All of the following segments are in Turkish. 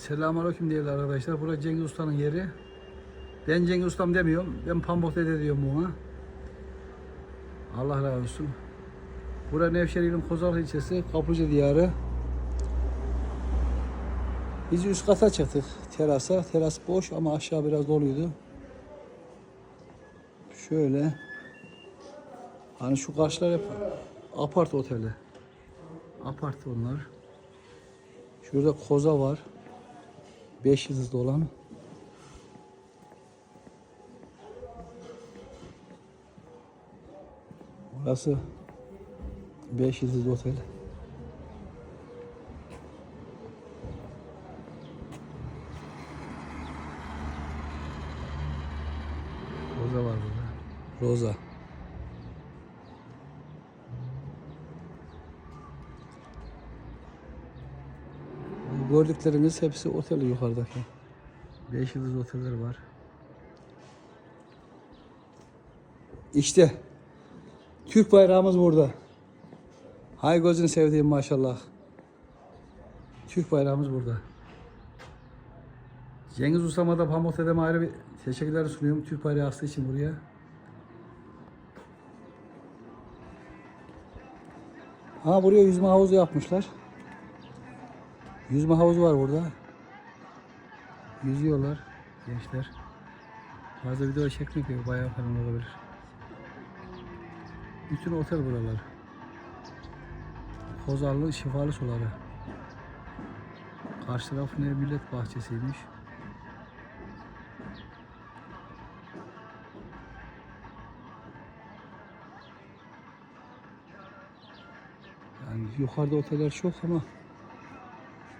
Selamünaleyküm değerli arkadaşlar. Burası Cengiz Usta'nın yeri. Ben Cengiz Ustam demiyorum. Ben Pamuk Dede diyorum buna. Allah razı olsun. Burası Nevşehir İlim Kozal ilçesi, Kapıcı Diyarı. Biz üst kata çıktık terasa. Teras boş ama aşağı biraz doluydu. Şöyle. Hani şu karşılar hep apart oteli. Apart onlar. Şurada koza var. 5 yıldızlı olan. Burası 5 yıldızlı otel. Roza var burada. Roza. Bu gördükleriniz hepsi otel yukarıdaki. 5 yıldız oteller var. İşte Türk bayrağımız burada. Hay gözünü sevdiğim maşallah. Türk bayrağımız burada. Cengiz Usta'ma da Pamuk Dedem'e ayrı bir teşekkürler sunuyorum. Türk bayrağı astığı için buraya. Ha buraya yüzme havuzu yapmışlar. Yüzme havuzu var burada. Yüzüyorlar gençler. Fazla video çekmek yok. Bayağı falan olabilir. Bütün otel buralar. Kozallı şifalı suları. Karşı taraf ne millet bahçesiymiş. Yani yukarıda oteller çok ama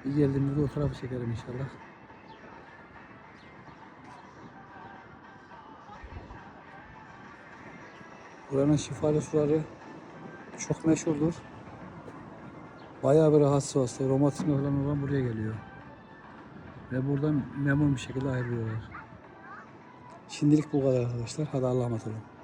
bir geldiğimizde o tarafı çekerim inşallah. Buranın şifalı suları çok meşhurdur. Bayağı bir rahatsız hasta, romatizma falan olan buraya geliyor. Ve buradan memnun bir şekilde ayrılıyorlar. Şimdilik bu kadar arkadaşlar. Hadi Allah'a emanet olun.